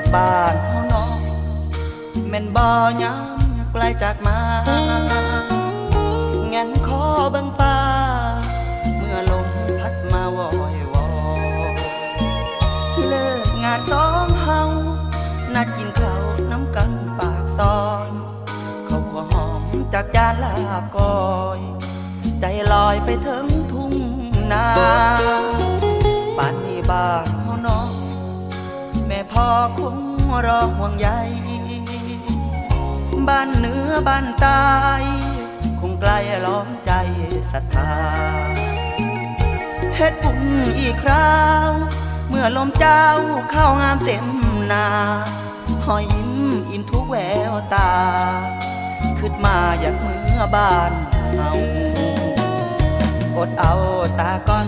ดบ้านเฮาเนาะแม่นบ่ยามไกลจากมางั้นขอเบิ่งฟ้า เมื่อลมพัดมาวอยวอเลิกงานสองเฮานัดกินข้าวน้ำกันปากซอยเขาหัวหอมจากจานลาบก้อย ใจลอยไปถึงทุ่งนาป่านนี้บ้านเฮานาะแม่ พ่อคงรอห่วงใยบ้านเหนือบ้านใตายคงไกลล้อมใจศรัทธาเฮ็ดบุญอีกคราว เมื่อลมเจ้าเข้างามเต็มนาหอยยิ้มอิ่มทุกแววตา ขึ้นมาอยากเมื่อบ้านเฮาอดเอาสาก่อน